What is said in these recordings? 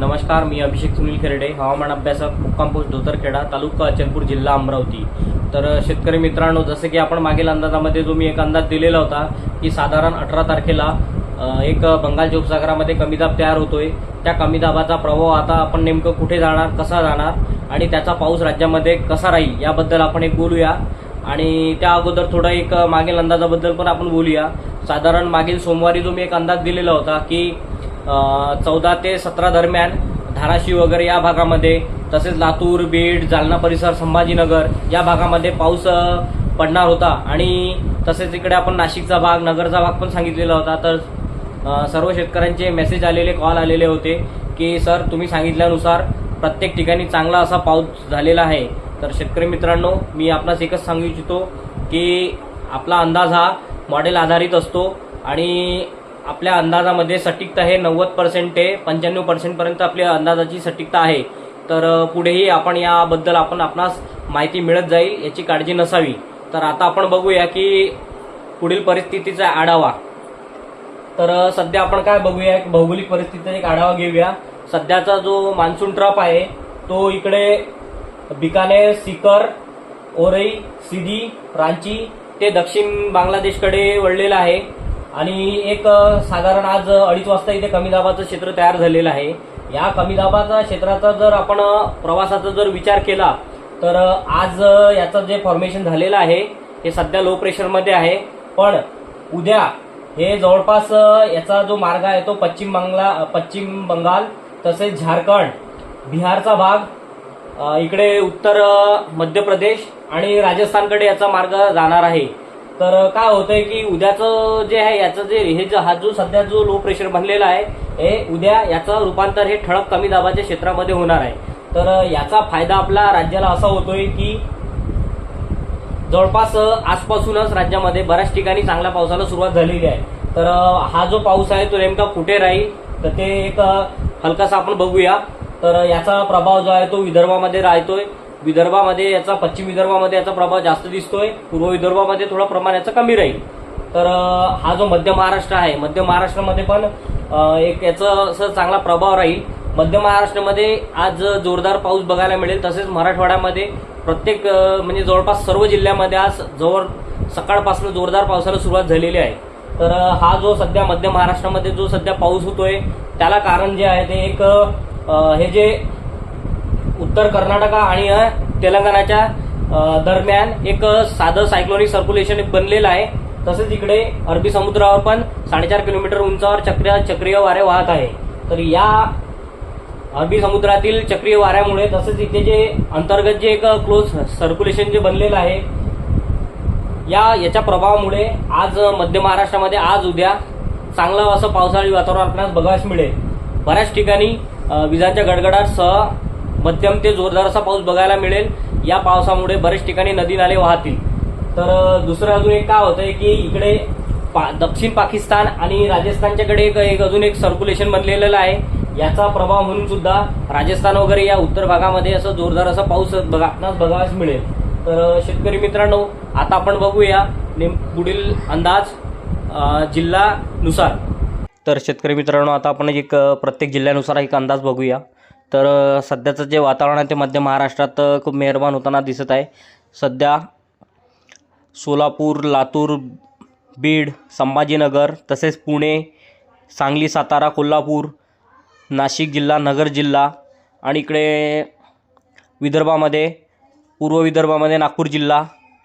नमस्कार मी अभिषेक सुनील खेरडे हवामान अभ्यासक मुक्काम पोस्ट धोतरखेडा तालुका अचलपूर जिल्हा अमरावती. तर शेतकरी मित्रांनो जसे की आपण मागील अंदाजामध्ये जो मी एक अंदाज दिलेला होता की साधारण अठरा तारखेला एक बंगालच्या उपसागरामध्ये कमी दाब तयार होतोय. त्या कमी दाबाचा प्रभाव आता आपण नेमकं कुठे जाणार कसा जाणार आणि त्याचा पाऊस राज्यामध्ये कसा राहील याबद्दल आपण एक बोलूया. आणि त्या अगोदर थोडं एक मागील अंदाजाबद्दल पण आपण बोलूया. साधारण मागील सोमवारी जो मी एक अंदाज दिलेला होता की चौदा ते सतरा दरम्यान धाराशिव वगैरे या भागामध्ये तसेच लातूर बीड जालना परिसर संभाजीनगर या भागामध्ये पाऊस पडणार होता. आणि तसेच इकडे आपण नाशिकचा भाग नगरचा भाग पण सांगितलेला होता. तर सर्व शेतकऱ्यांचे मेसेज आलेले कॉल आलेले होते की सर तुम्ही सांगितल्यानुसार प्रत्येक ठिकाणी चांगला असा पाऊस झालेला आहे. तर शेतकरी मित्रांनो मी आपणास एकच सांगू इच्छितो की आपला अंदाज हा मॉडेल आधारित असतो. आणि आपल्या अंदाजामध्ये सटीकता हे नव्वद पर्सेंट ते पंच्याण्णव पर्सेंटपर्यंत आपल्या अंदाजाची सटीकता आहे. तर पुढेही आपण याबद्दल आपण आपणास माहिती मिळत जाईल याची काळजी नसावी. तर आता आपण बघूया की पुढील परिस्थितीचा आढावा. तर सध्या आपण काय बघूया एक भौगोलिक परिस्थितीचा एक आढावा घेऊया. सध्याचा जो मान्सून ट्रप आहे तो इकडे बिकानेर सिकर ओरई सिधी रांची ते दक्षिण बांगलादेशकडे वळलेला आहे. आणि एक साधारण आज अडीच वाजता इथे कमी दाबाचं क्षेत्र तयार झालेलं आहे. या कमी दाबाचा क्षेत्राचा जर आपण प्रवासाचा जर विचार केला तर आज याचं जे फॉर्मेशन झालेलं आहे हे सध्या लो प्रेशरमध्ये आहे. पण उद्या हे जवळपास याचा जो मार्ग आहे तो पश्चिम बंगला पश्चिम बंगाल तसेच झारखंड बिहारचा भाग इकडे उत्तर मध्य प्रदेश आणि राजस्थानकडे याचा मार्ग जाणार आहे. तर काय होतंय की उद्याचं जे आहे याचं जे हे जो हा जो सध्या जो लो प्रेशर बनलेला आहे हे उद्या याचं रूपांतर हे ठळक कमी दाबाच्या क्षेत्रामध्ये होणार आहे. तर याचा फायदा आपला राज्याला असा होतोय की जवळपास आजपासूनच राज्यामध्ये बऱ्याच ठिकाणी चांगल्या पावसाला सुरुवात झालेली आहे. तर हा जो पाऊस आहे तो नेमका कुठे राहील? तर ते एक हलकासा आपण बघूया. तर याचा प्रभाव जो आहे तो विदर्भामध्ये राहतोय. विदर्भामध्ये याचा पश्चिम विदर्भामध्ये याचा प्रभाव जास्त दिसतोय. पूर्व विदर्भामध्ये थोडा प्रमाण याचा कमी राहील. तर हा जो मध्य महाराष्ट्र आहे मध्य महाराष्ट्रामध्ये पण एक याचा असं चांगला प्रभाव राहील. मध्य महाराष्ट्रामध्ये आज जोरदार पाऊस बघायला मिळेल. तसेच मराठवाड्यामध्ये प्रत्येक म्हणजे जवळपास सर्व जिल्ह्यामध्ये आज जवळ सकाळपासून जोरदार पावसाला सुरुवात झालेली आहे. तर हा जो सध्या मध्य महाराष्ट्रामध्ये जो सध्या पाऊस होतोय त्याला कारण जे आहे ते एक हे जे उत्तर कर्नाटका आणि तेलंगणाच्या दरम्यान एक साधं सायक्लोनिक सर्क्युलेशन बनलेलं आहे. तसेच इकडे अरबी समुद्रावर पण साडेचार किलोमीटर उंचावर चक्रीय चक्रीय वारे वाहत आहे. तर या अरबी समुद्रातील चक्रीय वाऱ्यामुळे तसेच इथे जे अंतर्गत जे एक क्लोज सर्क्युलेशन जे बनलेलं आहे या याच्या प्रभावामुळे आज मध्य महाराष्ट्रामध्ये आज उद्या चांगलं असं पावसाळी वातावरण आपल्याला बघायला मिळेल. बऱ्याच ठिकाणी विजांच्या गडगडाटसह मध्यम ते जोरदार असा पाऊस बघायला मिळेल. या पावसामुळे बरेच ठिकाणी नदी नाले वाहतील. तर दुसरं अजून एक काय होतंय की इकडे पा दक्षिण पाकिस्तान आणि राजस्थानच्याकडे एक एक अजून एक सर्क्युलेशन बनलेलं आहे. याचा प्रभाव म्हणून सुद्धा राजस्थान वगैरे या उत्तर भागामध्ये असं जोरदार असा पाऊस बघा आपणास मिळेल. तर शेतकरी मित्रांनो आता आपण बघूया नेम पुढील अंदाज जिल्हानुसार. जिल्ह्यानुसार तर शेतकरी मित्रांनो आता आपण एक प्रत्येक जिल्ह्यानुसार एक अंदाज बघूया. तर सध्याचं जे वातावरण आहे ते मध्य महाराष्ट्रात खूप मेहरबान होताना दिसत आहे. सध्या सोलापूर लातूर बीड संभाजीनगर तसेच पुणे सांगली सातारा कोल्हापूर नाशिक जिल्हा नगर जिल्हा आणि इकडे विदर्भामध्ये पूर्व विदर्भामध्ये नागपूर जिल्हा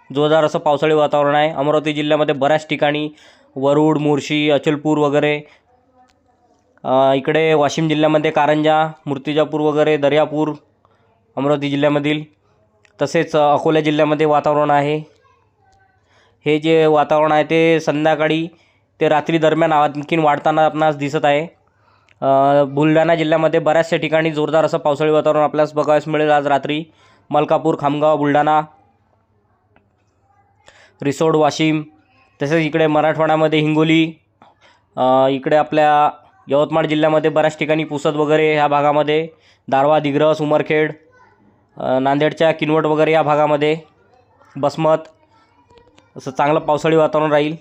जोरदार असं पावसाळी वातावरण आहे. अमरावती जिल्ह्यामध्ये बऱ्याच ठिकाणी वरुड मोर्शी अचलपूर वगैरे इकडे वाशिम जिल्ह्यामध्ये कारंजा मूर्तिजापूर वगैरे दर्यापूर अमरावती जिल्ह्यामधील तसेच अकोला जिल्ह्यामध्ये वातावरण आहे. हे जे वातावरण आहे ते संध्याकाळी ते रात्री दरम्यान आणखीन वाढताना आपणास दिसत आहे. बुलढाणा जिल्ह्यामध्ये बऱ्याचशा ठिकाणी जोरदार असं पावसाळी वातावरण आपल्यास बघायला मिळेल आज रात्री. मलकापूर खामगाव बुलढाणा रिसोड वाशिम तसेच इकडे मराठवाड्यामध्ये हिंगोली इकडे आपल्या यवतमाळ जिल्ह्यामध्ये बऱ्याच ठिकाणी पुसद वगैरे ह्या भागामध्ये दारवा दिग्रस उमरखेड नांदेडच्या किनवट वगैरे या भागामध्ये बसमत असं चांगलं पावसाळी वातावरण राहील.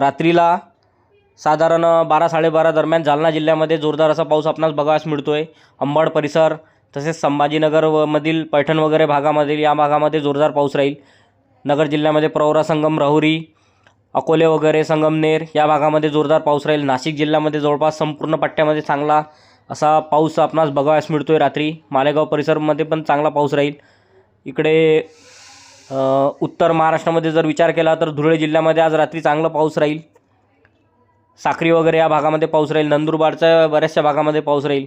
रात्रीला साधारण बारा साडेबारा दरम्यान जालना जिल्ह्यामध्ये जोरदार असा पाऊस आपणास बघायला मिळतो आहे अंबड परिसर तसेच संभाजीनगर व- मधील पैठण वगैरे भागामधील या भागामध्ये जोरदार पाऊस राहील. नगर जिल्ह्यामध्ये प्रवरा संगम राहुरी अकोले वगैरे संगमनेर या भागामध्ये जोरदार पाऊस राहील. नाशिक जिल्ह्यामध्ये जवळपास संपूर्ण पट्ट्यामध्ये चांगला असा पाऊस आपणास बघावयास मिळतो आहे रात्री. मालेगाव परिसरमध्ये पण चांगला पाऊस राहील. इकडे उत्तर महाराष्ट्रामध्ये जर विचार केला तर धुळे जिल्ह्यामध्ये आज रात्री चांगला पाऊस राहील. साक्री वगैरे या भागामध्ये पाऊस राहील. नंदुरबारच्या बऱ्याचशा भागामध्ये पाऊस राहील.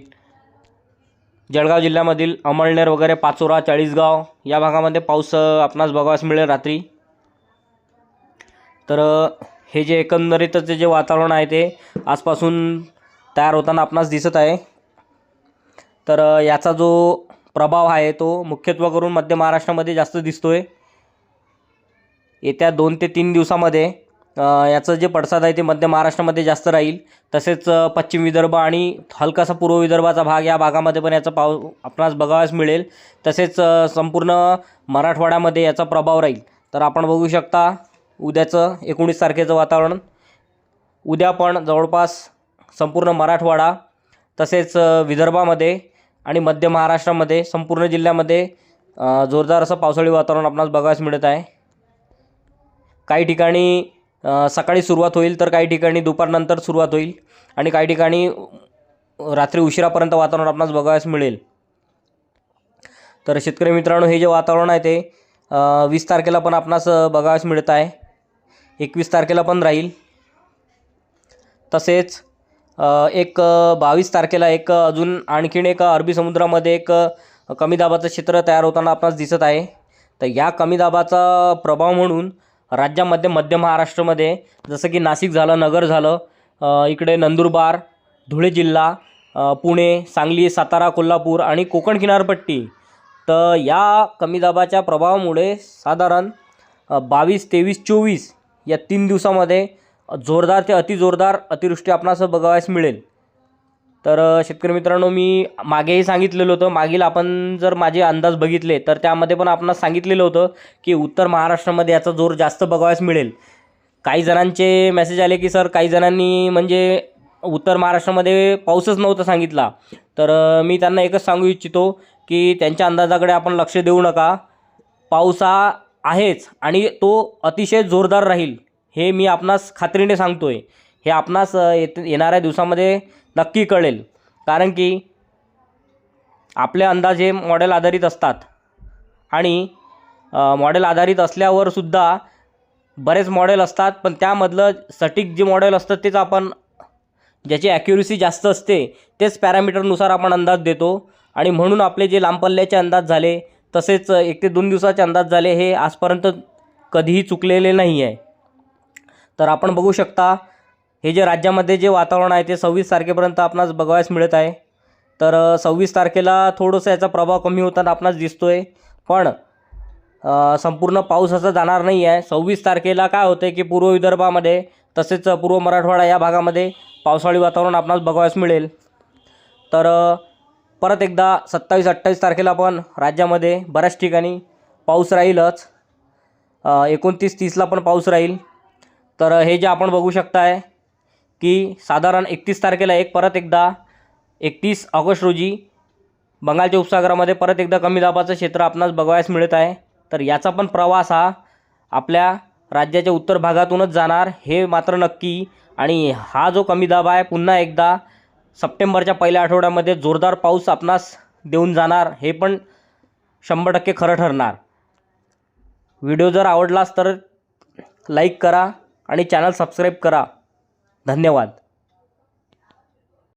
जळगाव जिल्ह्यामधील अमळनेर वगैरे पाचोरा चाळीसगाव या भागामध्ये पाऊस आपणास बघावयास मिळेल रात्री. तर हे जे एकंदरीतच जे वातावरण आहे ते आजपासून तयार होताना आपणास दिसत आहे. तर याचा जो प्रभाव आहे तो मुख्यत्व करून मध्य महाराष्ट्रामध्ये जास्त दिसतो आहे येत्या दोन ते तीन दिवसामध्ये याचं जे पडसाद आहे ते मध्य महाराष्ट्रामध्ये जास्त राहील. तसेच पश्चिम विदर्भ आणि हलकासा पूर्व विदर्भाचा भाग या भागामध्ये पण याचा पाव आपणास बघावयास मिळेल. तसेच संपूर्ण मराठवाड्यामध्ये याचा प्रभाव राहील. तर आपण बघू शकता उद्याचं एकोणीस तारखेचं वातावरण. उद्या पण जवळपास संपूर्ण मराठवाडा तसेच विदर्भामध्ये आणि मध्य महाराष्ट्रामध्ये संपूर्ण जिल्ह्यामध्ये जोरदार असं पावसाळी वातावरण आपणास बघायस मिळत आहे. काही ठिकाणी सकाळी सुरुवात होईल तर काही ठिकाणी दुपारनंतर सुरुवात होईल आणि काही ठिकाणी रात्री उशिरापर्यंत वातावरण आपणास बघायस मिळेल. तर शेतकरी मित्रांनो हे जे वातावरण आहे ते वीस तारखेला पण आपणास अ, मिळत आहे. एकवीस तारखेला पण राहील. तसेच एक बावीस तारखेला एक अजून आणखीन एक अरबी समुद्रामध्ये एक कमी दाबाचं क्षेत्र तयार होताना आपणास दिसत आहे. तर या कमी दाबाचा प्रभाव म्हणून राज्यामध्ये मध्य महाराष्ट्रामध्ये जसं की नाशिक झालं नगर झालं इकडे नंदुरबार धुळे जिल्हा पुणे सांगली सातारा कोल्हापूर आणि कोकण किनारपट्टी. तर या कमी दाबाच्या प्रभावामुळे साधारण बावीस तेवीस चोवीस या तीन दिवसामध्ये जोरदार ते अतिजोरदार अतिवृष्टी आपणास बघावयास मिळेल. तर शेतकरी मित्रांनो मी मागेही सांगितलेलं होतं. मागील आपण जर माझे अंदाज बघितले तर त्यामध्ये पण आपणास सांगितलेलं होतं की उत्तर महाराष्ट्रामध्ये याचा जोर जास्त बघावयास मिळेल. काही जणांचे मेसेज आले की सर काही जणांनी म्हणजे उत्तर महाराष्ट्रामध्ये पाऊसच नव्हता सांगितला. तर मी त्यांना एकच सांगू इच्छितो की त्यांच्या अंदाजाकडे आपण लक्ष देऊ नका. पाऊस हा आहेच आणि तो अतिशय जोरदार राहील हे मी आपणास खात्रीने सांगतो आहे हे आपणास येत येणाऱ्या दिवसामध्ये नक्की कळेल. कारण की आपले अंदाज हे मॉडेल आधारित असतात. आणि मॉडेल आधारित असल्यावर सुद्धा बरेच मॉडेल असतात पण त्यामधलं सटीक जे मॉडेल असतं तेच आपण ज्याची ॲक्युरेसी जास्त असते तेच पॅरामीटरनुसार आपण अंदाज देतो. आणि म्हणून आपले जे लांब पल्ल्याचे अंदाज झाले तसेच एक ते दोन दिवसाचे अंदाज झाले हे आजपर्यंत कधीही चुकलेले नाही आहे. तर आपण बघू शकता हे जे राज्यामध्ये जे वातावरण आहे ते सव्वीस तारखेपर्यंत आपणास बघावयास मिळत आहे. तर सव्वीस तारखेला थोडंसं याचा प्रभाव कमी होताना आपणास दिसतो आहे पण संपूर्ण पाऊस असा जाणार नाही आहे. सव्वीस तारखेला काय होतं की पूर्व विदर्भामध्ये तसेच पूर्व मराठवाडा या भागामध्ये पावसाळी वातावरण आपणास बघावयास मिळेल. तर परत एकदा सत्तावीस अठ्ठावीस तारखेला पण राज्यामध्ये बऱ्याच ठिकाणी पाऊस राहीलच. एकोणतीस तीसला पण पाऊस राहील. तर हे जे आपण बघू शकताय की साधारण एकतीस तारखेला एक परत एकदा एकतीस ऑगस्ट रोजी बंगालच्या उपसागरामध्ये परत एकदा कमी दाबाचं क्षेत्र आपणास बघावयास मिळत आहे. तर याचा पण प्रवास हा आपल्या राज्याच्या उत्तर भागातूनच जाणार हे मात्र नक्की. आणि हा जो कमी दाब आहे पुन्हा एकदा सप्टेंबरच्या पहिल्या आठवड्यामध्ये जोरदार पाऊस आपणास देऊन जाणार हे पण शंभर टक्के खरं ठरणार. व्हिडिओ जर आवडलास तर लाईक करा आणि चॅनल सबस्क्राईब करा. धन्यवाद.